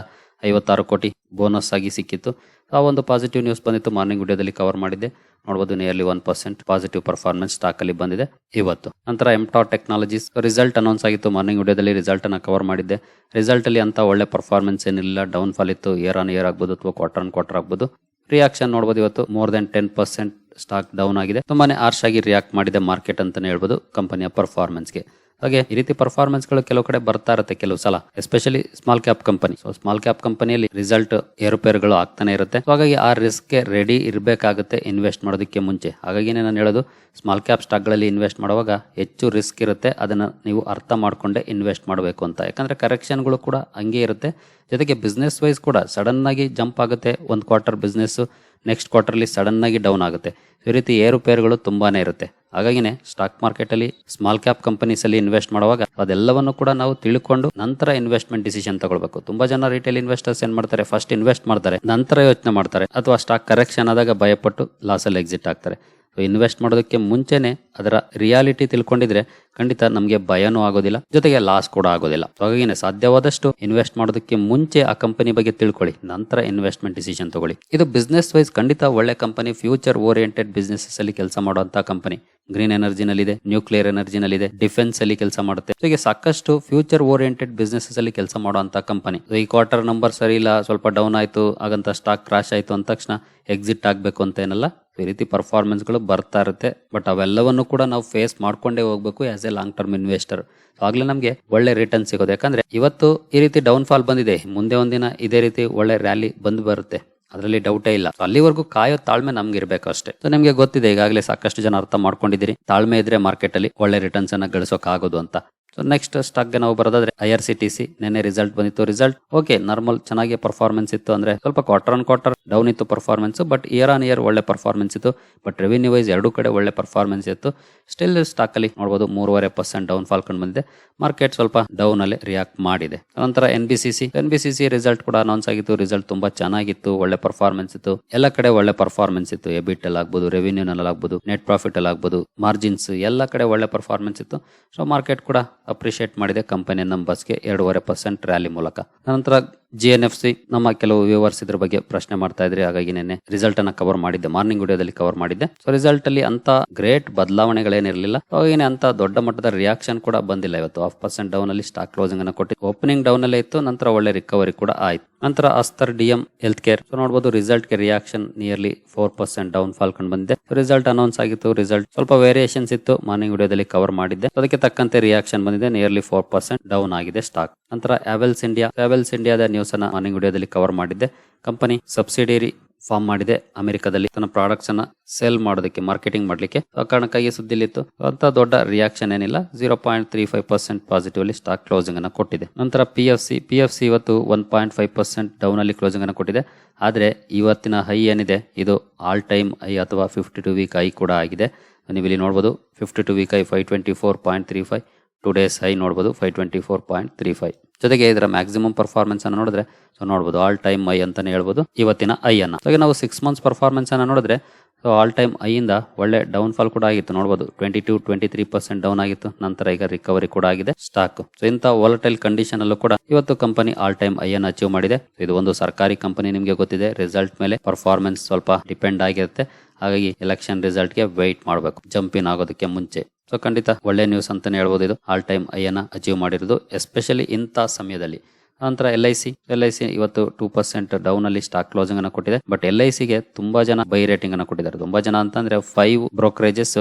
ಐವತ್ತಾರು ಕೋಟಿ ಬೋನಸ್ ಆಗಿ ಸಿಕ್ಕಿತ್ತು. ಆ ಒಂದು ಪಾಸಿಟಿವ್ ನ್ಯೂಸ್ ಬಂದಿತ್ತು. ಮಾರ್ನಿಂಗ್ ವಿಡಿಯೋದಲ್ಲಿ ಕವರ್ ಮಾಡಿದ್ದೆ. ನೋಡ್ಬೋದು nearly one percent positive performance ಸ್ಟಾಕಲ್ಲಿ ಬಂದಿದೆ ಇವತ್ತು. ನಂತರ ಎಂಟಾ ಟೆಕ್ನಾಲಜೀಸ್ ರಿಸಲ್ಟ್ ಅನೌನ್ಸ್ ಆಗಿತ್ತು. ಮಾರ್ನಿಂಗ್ ವಿಡಿಯೋದಲ್ಲಿ ರಿಸಲ್ಟನ್ನು ಕವರ್ ಮಾಡಿದ್ದೆ. ರಿಸಲ್ಟಲ್ಲಿ ಅಂತ ಒಳ್ಳೆ ಪರ್ಫಾರ್ಮೆನ್ಸ್ ಏನಿಲ್ಲ. ಡೌನ್ ಫಾಲ್ ಇತ್ತು. ಇಯರ್ ಆನ್ ಇಯರ್ ಆಗ್ಬೋದು ಅಥವಾ ಕ್ವಾರ್ಟರ್ ಆನ್ ಕ್ವಾರ್ಟರ್ ಆಗ್ಬೋದು. ರಿಯಾಕ್ಷನ್ ನೋಡ್ಬೋದು ಇವತ್ತು. More than ten percent stock down ಆಗಿದೆ. ತುಂಬಾನೇ ಆರ್ಶ್ ಆಗಿ ರಿಯಾಕ್ಟ್ ಮಾಡಿದೆ ಮಾರ್ಕೆಟ್ ಅಂತಾನೆ ಹೇಳ್ಬೋದು ಕಂಪನಿಯ ಪರ್ಫಾರ್ಮೆನ್ಸ್ಗೆ ಹಾಗೆ ಈ ರೀತಿ ಪರ್ಫಾರ್ಮೆನ್ಸ್ಗಳು ಕೆಲವು ಕಡೆ ಬರ್ತಾ ಇರುತ್ತೆ ಕೆಲವು ಸಲ especially small cap company so small cap ಕಂಪನಿಯಲ್ಲಿ ರಿಸಲ್ಟ್ ಏರುಪೇರುಗಳು ಆಗ್ತಾನೆ ಇರುತ್ತೆ. ಹಾಗಾಗಿ ಆ ರಿಸ್ಕ್ಗೆ ರೆಡಿ ಇರಬೇಕಾಗುತ್ತೆ ಇನ್ವೆಸ್ಟ್ ಮಾಡೋದಕ್ಕೆ ಮುಂಚೆ. ಹಾಗಾಗಿ ನಾನು ಹೇಳೋದು ಸ್ಮಾಲ್ ಕ್ಯಾಪ್ ಸ್ಟಾಕ್ಗಳಲ್ಲಿ ಇನ್ವೆಸ್ಟ್ ಮಾಡುವಾಗ ಹೆಚ್ಚು ರಿಸ್ಕ್ ಇರುತ್ತೆ, ಅದನ್ನ ನೀವು ಅರ್ಥ ಮಾಡ್ಕೊಂಡೆ ಇನ್ವೆಸ್ಟ್ ಮಾಡಬೇಕು ಅಂತ. ಯಾಕಂದ್ರೆ ಕರೆಕ್ಷನ್ಗಳು ಕೂಡ ಹಂಗೆ ಇರುತ್ತೆ. ಜೊತೆಗೆ ಬಿಸ್ನೆಸ್ ವೈಸ್ ಕೂಡ ಸಡನ್ ಆಗಿ ಜಂಪ್ ಆಗುತ್ತೆ. ಒಂದು quarter business next quarterly sudden ಆಗಿ ಡೌನ್ ಆಗುತ್ತೆ. ಈ ರೀತಿ ಏರುಪೇರುಗಳು ತುಂಬಾನೇ ಇರುತ್ತೆ. ಹಾಗಾಗಿನೇ ಸ್ಟಾಕ್ ಮಾರ್ಕೆಟ್ ಅಲ್ಲಿ ಸ್ಮಾಲ್ ಕ್ಯಾಪ್ ಕಂಪನೀಸ್ ಅಲ್ಲಿ ಇನ್ವೆಸ್ಟ್ ಮಾಡುವಾಗ ಅದೆಲ್ಲವನ್ನು ಕೂಡ ನಾವು ತಿಳ್ಕೊಂಡು ನಂತರ ಇನ್ವೆಸ್ಟ್ಮೆಂಟ್ ಡಿಸಿಷನ್ ತಗೊಳ್ಬೇಕು. ತುಂಬಾ ಜನ ರಿಟೇಲ್ ಇನ್ವೆಸ್ಟರ್ಸ್ ಏನ್ ಮಾಡ್ತಾರೆ? ಫಸ್ಟ್ ಇನ್ವೆಸ್ಟ್ ಮಾಡ್ತಾರೆ, ನಂತರ ಯೋಚನೆ ಮಾಡ್ತಾರೆ. ಅಥವಾ ಸ್ಟಾಕ್ ಕರೆಕ್ಷನ್ ಆದಾಗ ಭಯಪಟ್ಟು ಲಾಸಲ್ಲಿ ಎಕ್ಸಿಟ್ ಆಗ್ತಾರೆ. ಇನ್ವೆಸ್ಟ್ ಮಾಡೋದಕ್ಕೆ ಮುಂಚೆನೆ ಅದರ ರಿಯಾಲಿಟಿ ತಿಳ್ಕೊಂಡಿದ್ರೆ ಖಂಡಿತ ನಮಗೆ ಭಯನೂ ಆಗೋದಿಲ್ಲ, ಜೊತೆಗೆ ಲಾಸ್ ಕೂಡ ಆಗೋದಿಲ್ಲ. ಹಾಗಾಗಿ ಸಾಧ್ಯವಾದಷ್ಟು ಇನ್ವೆಸ್ಟ್ ಮಾಡೋದಕ್ಕೆ ಮುಂಚೆ ಆ ಕಂಪನಿ ಬಗ್ಗೆ ತಿಳ್ಕೊಳ್ಳಿ, ನಂತರ ಇನ್ವೆಸ್ಟ್ಮೆಂಟ್ ಡಿಸಿಷನ್ ತಗೊಳ್ಳಿ. ಇದು ಬಿಸ್ನೆಸ್ ವೈಸ್ ಖಂಡಿತ ಒಳ್ಳೆ ಕಂಪನಿ ಫ್ಯೂಚರ್ ಓರಿಯೆಂಟೆಡ್ ಬಿಸ್ನೆಸ್ ಅಲ್ಲಿ ಕೆಲಸ ಮಾಡುವಂತಹ ಕಂಪನಿ. ಗ್ರೀನ್ ಎನರ್ಜಿನಲ್ಲಿದೆ, ನ್ಯೂಕ್ಲಿಯರ್ ಎನರ್ಜಿನಲ್ಲಿದೆ ಡಿಫೆನ್ಸ್ ಅಲ್ಲಿ ಕೆಲಸ ಮಾಡುತ್ತೆ. ಹೀಗೆ ಸಾಕಷ್ಟು ಫ್ಯೂಚರ್ ಓರಿಯೆಂಟೆಡ್ ಬಿಸ್ನೆಸ್ ಅಲ್ಲಿ ಕೆಲಸ ಮಾಡುವಂತ ಕಂಪನಿ ಈ ಕ್ವಾರ್ಟರ್ ನಂಬರ್ ಸರಿ ಇಲ್ಲ, ಸ್ವಲ್ಪ ಡೌನ್ ಆಯ್ತು, ಹಾಗಂತ ಸ್ಟಾಕ್ ಕ್ರಾಶ್ ಆಯ್ತು ಅಂದ ತಕ್ಷಣ ಎಕ್ಸಿಟ್ ಆಗಬೇಕು ಅಂತ ಏನಲ್ಲ. ಈ ರೀತಿ ಪರ್ಫಾರ್ಮೆನ್ಸ್ಗಳು ಬರ್ತಾ ಇರುತ್ತೆ. ಬಟ್ ಅವೆಲ್ಲವನ್ನು ಕೂಡ ನಾವು ಫೇಸ್ ಮಾಡ್ಕೊಂಡೇ ಹೋಗ್ಬೇಕು as a long term investor ಆಗ್ಲೇ ನಮಗೆ ಒಳ್ಳೆ ರಿಟರ್ನ್ ಸಿಗೋದು. ಯಾಕಂದ್ರೆ ಇವತ್ತು ಈ ರೀತಿ ಡೌನ್ ಫಾಲ್ ಬಂದಿದೆ. ಮುಂದೆ ಒಂದಿನ ಇದೇ ರೀತಿ ಒಳ್ಳೆ ರ್ಯಾಲಿ ಬಂದು ಬರುತ್ತೆ. ಅದರಲ್ಲಿ ಡೌಟೇ ಇಲ್ಲ. ಅಲ್ಲಿವರೆಗೂ ಕಾಯೋ ತಾಳ್ಮೆ ನಮ್ಗೆ ಇರಬೇಕು ಅಷ್ಟೇ. ಸೊ ನಿಮಗೆ ಗೊತ್ತಿದೆ, ಈಗಾಗಲೇ ಸಾಕಷ್ಟು ಜನ ಅರ್ಥ ಮಾಡ್ಕೊಂಡಿದ್ದೀರಿ. ತಾಳ್ಮೆ ಇದ್ರೆ ಮಾರ್ಕೆಟ್ ಅಲ್ಲಿ ಒಳ್ಳೆ ರಿಟರ್ನ್ಸ್ ಅನ್ನ ಗಳಿಸೋಕಾಗೋದು ಅಂತ. ಸೊ ನೆಕ್ಸ್ಟ್ ಸ್ಟಾಕ್ಗೆ ನಾವು ಬರೋದಾದ್ರೆ I R C T C ನಿನ್ನೆ ರಿಸಲ್ಟ್ ಬಂದಿತ್ತು. ರಿಸಲ್ಟ್ ಓಕೆ ನಾರ್ಮಲ್ ಚೆನ್ನಾಗಿ ಪರ್ಫಾರ್ಮೆನ್ಸ್ ಇತ್ತು ಅಂದ್ರೆ ಸ್ವಲ್ಪ ಕ್ವಾರ್ಟರ್ ಆನ್ ಕ್ವಾರ್ಟರ್ ಡೌನ್ ಇತ್ತು performance but year on year ಒಳ್ಳೆ ಪರ್ಫಾರ್ಮೆನ್ಸ್ ಇತ್ತು. ಬಟ್ ರೆವಿನ್ಯೂ ವೈಸ್ ಎರಡೂ ಕಡೆ ಒಳ್ಳೆ ಪರ್ಫಾರ್ಮೆನ್ಸ್ ಇತ್ತು. ಸ್ಟಿಲ್ ಸ್ಟಾಕ್ ಅಲ್ಲಿ ನೋಡಬಹುದು ಮೂರುವರೆ ಪರ್ಸೆಂಟ್ ಡೌನ್ ಫಾಲ್ ಕಂಡು ಬಂದಿದೆ. ಮಾರ್ಕೆಟ್ ಸ್ವಲ್ಪ ಡೌನ್ ಅಲ್ಲಿ ರಿಯಾಕ್ಟ್ ಮಾಡಿದೆ. ನಂತರ N B C C N B C C result ಕೂಡ ಅನೌನ್ಸ್ ಆಗಿತ್ತು. ರಿಸಲ್ಟ್ ತುಂಬಾ ಚೆನ್ನಾಗಿತ್ತು. ಒಳ್ಳೆ ಪರ್ಫಾರ್ಮೆನ್ಸ್ ಇತ್ತು. ಎಲ್ಲ ಕಡೆ ಒಳ್ಳೆ ಪರ್ಫಾರ್ಮೆನ್ಸ್ ಇತ್ತು. ಎಬಿಟ್ ಅಲ್ಲಿ ಆಗ್ಬೋದು ರೆವಿನ್ಯೂ ನಲ್ಲಿ ಆಗ್ಬೋದು ನೆಟ್ ಪ್ರಾಫಿಟ್ ಅಲ್ಲಿ ಆಗ್ಬೋದು ಮಾರ್ಜಿನ್ಸ್ ಎಲ್ಲ ಕಡೆ ಒಳ್ಳೆ ಪರ್ಫಾರ್ಮೆನ್ಸ್ ಇತ್ತು. ಸೊ ಮಾರ್ಕೆಟ್ ಕೂಡ ಅಪ್ರಿಶಿಯೇಟ್ ಮಾಡಿದೆ ಕಂಪನಿಯ ನಂಬರ್ಸ್ಗೆ ಎರಡೂವರೆ ಪರ್ಸೆಂಟ್ ರ್ಯಾಲಿ ಮೂಲಕ. ನಂತರ ಜಿ ಎನ್ ಎಫ್ ಸಿ ನಮ್ಮ ಕೆಲವು ವ್ಯೂವರ್ಸ್ ಇದ್ರ ಬಗ್ಗೆ ಪ್ರಶ್ನೆ ಮಾಡ್ತಾ ಇದ್ರಿ. ಹಾಗಾಗಿ ನಿನ್ನೆ ರಿಸಲ್ಟ್ ಅನ್ನ ಕವರ್ ಮಾಡಿದ್ದೆ. ಮಾರ್ನಿಂಗ್ ವಿಡಿಯೋದಲ್ಲಿ ಕವರ್ ಮಾಡಿದ್ದೆ. ಸೊ ರಿಸಲ್ಟ್ ಅಲ್ಲಿ ಅಂತ ಗ್ರೇಟ್ ಬದಲಾವಣೆಗಳೇನಿರಲಿಲ್ಲ. ಹಾಗೇನೆ ಅಂತ ದೊಡ್ಡ ಮಟ್ಟದ ರಿಯಾಕ್ಷನ್ ಕೂಡ ಬಂದಿಲ್ಲ ಇವತ್ತು. ಹಾಫ್ ಪರ್ಸೆಂಟ್ ಡೌನ್ ಅಲ್ಲಿ ಸ್ಟಾಕ್ ಕ್ಲೋಸಿಂಗ್ ಅನ್ನ ಕೊಟ್ಟಿದ್ದು ಓಪನಿಂಗ್ ಡೌನ್ ಅಲ್ಲೇ ಇತ್ತು. ನಂತರ ಒಳ್ಳೆ ರಿಕವರಿ ಕೂಡ ಆಯ್ತು. ನಂತರ Aster DM health care so ನೋಡಬಹುದು ರಿಸಲ್ಟ್ಗೆ reaction nearly four percent down fall ಕಂಡು ಬಂದಿದೆ ರಿಸಲ್ಟ್ ಅನೌನ್ಸ್ ಆಗಿತ್ತು. ರಿಸಲ್ಟ್ ಸ್ವಲ್ಪ ವೇರಿಯೇಷನ್ಸ್ ಇತ್ತು. ಮಾರ್ನಿಂಗ್ ವಿಡಿಯೋದಲ್ಲಿ ಕವರ್ ಮಾಡಿದ್ದೆ. ಅದಕ್ಕೆ ತಕ್ಕಂತೆ ರಿಯಾಕ್ಷನ್ ಬಂದಿದೆ. ನಿಯರ್ಲಿ ಫೋರ್ ಪರ್ಸೆಂಟ್ ಡೌನ್ ಆಗಿದೆ ಸ್ಟಾಕ್ ನಂತರ ಆವೆಲ್ಸ್ ಇಂಡಿಯಾ ಆವೆಲ್ಸ್ ಇಂಡಿಯಾದ ನ್ಯೂಸ್ ಅನ್ನ ಮಾರ್ನಿಂಗ್ ವಿಡಿಯೋದಲ್ಲಿ ಕವರ್ ಮಾಡಿದ್ದೆ. ಕಂಪನಿ ಸಬ್ಸಿಡಿಯರಿ ಫಾರ್ಮ್ ಮಾಡಿದೆ. ಅಮೆರಿಕದಲ್ಲಿ ತನ್ನ ಪ್ರಾಡಕ್ಟ್ಸ್ ಅನ್ನ ಸೇಲ್ ಮಾಡೋದಕ್ಕೆ ಮಾರ್ಕೆಟಿಂಗ್ ಮಾಡ್ಲಿಕ್ಕೆ ಆ ಕಾರಣಕ್ಕಾಗಿ ಸುದ್ದಿಲಿತ್ತು. ಅಂತ ದೊಡ್ಡ ರಿಯಾಕ್ಷನ್ ಏನಿಲ್ಲ. Zero point three five percent positive ಅಲ್ಲಿ ಸ್ಟಾಕ್ ಕ್ಲೋಸಿಂಗ್ ಅನ್ನ ಕೊಟ್ಟಿದೆ. ನಂತರ P F C P F C ಇವತ್ತು one point five percent down ಅಲ್ಲಿ ಕ್ಲೋಸಿಂಗ್ ಅನ್ನ ಕೊಟ್ಟಿದೆ. ಆದ್ರೆ ಇವತ್ತಿನ ಹೈ ಏನಿದೆ? ಇದು ಆಲ್ ಟೈಮ್ ಹೈ ಅಥವಾ ಫಿಫ್ಟಿ ಟು ವೀಕ್ ಹೈ ಕೂಡ ಆಗಿದೆ. ನೀವು ಇಲ್ಲಿ ನೋಡಬಹುದು fifty two week high five twenty four point three five two days high ನೋಡಬಹುದು five twenty four point three five ಜೊತೆಗೆ ಇದರ ಮ್ಯಾಕ್ಸಿಮಮ್ ಪರ್ಫಾರ್ಮೆನ್ಸ್ ಅನ್ನು ನೋಡಿದ್ರೆ ಸೊ ನೋಡಬಹುದು ಆಲ್ ಟೈಮ್ ಐ ಅಂತಾನೆ ಹೇಳ್ಬೋದು, ಇವತ್ತಿನ ಐ ಅನ್ನ. ಹಾಗೆ ನಾವು ಸಿಕ್ಸ್ ಮಂತ್ಸ್ ಪರ್ಫಾರ್ಮೆನ್ಸ್ ಅನ್ನು ನೋಡಿದ್ರೆ ಸೊ ಆಲ್ ಟೈಮ್ ಐಯಿಂದ ಒಳ್ಳೆ ಡೌನ್ ಫಾಲ್ ಕೂಡ ಆಗಿತ್ತು ನೋಡಬಹುದು twenty two twenty three percent down ಆಗಿತ್ತು, ನಂತರ ಈಗ ರಿಕವರಿ ಕೂಡ ಆಗಿದೆ ಸ್ಟಾಕ್ ಸೊ ಇಂಥ ವಾಲಟೈಲ್ ಕಂಡೀಷನ್ ಅಲ್ಲೂ ಕೂಡ ಇವತ್ತು ಕಂಪನಿ ಆಲ್ ಟೈಮ್ ಐ ಅನ್ನು ಅಚೀವ್ ಮಾಡಿದೆ. ಇದು ಒಂದು ಸರ್ಕಾರಿ ಕಂಪನಿ ನಿಮಗೆ ಗೊತ್ತಿದೆ ರಿಸಲ್ಟ್ ಮೇಲೆ ಪರ್ಫಾರ್ಮೆನ್ಸ್ ಸ್ವಲ್ಪ ಡಿಪೆಂಡ್ ಆಗಿರುತ್ತೆ, ಹಾಗಾಗಿ ಎಲೆಕ್ಷನ್ ರಿಸಲ್ಟ್ಗೆ ವೆಯ್ಟ್ ಮಾಡಬೇಕು ಜಂಪಿನ್ ಆಗೋದಕ್ಕೆ ಮುಂಚೆ. ಸೊ ಖಂಡಿತ ಒಳ್ಳೆ ನ್ಯೂಸ್ ಅಂತಾನೆ ಹೇಳ್ಬೋದು ಇದು ಆಲ್ ಟೈಮ್ ಐ ಅನ್ನ ಅಚೀವ್ ಮಾಡಿರೋದು ಎಸ್ಪೆಷಲಿ ಇಂಥ ಸಮಯದಲ್ಲಿ. ನಂತರ L I C L I C ಇವತ್ತು ಟೂ ಪರ್ಸೆಂಟ್ ಡೌನ್ ಅಲ್ಲಿ ಸ್ಟಾಕ್ ಕ್ಲೋಸಿಂಗ್ ಅನ್ನು ಕೊಟ್ಟಿದೆ. ಬಟ್ ಎಲ್ ಐ ಸಿಗೆ ತುಂಬಾ ಜನ ಬೈ ರೇಟಿಂಗ್ ಅನ್ನು ಕೊಟ್ಟಿದ್ದಾರೆ. ತುಂಬಾ ಜನ ಅಂತಂದ್ರೆ ಫೈವ್ ಬ್ರೋಕರೇಜಸ್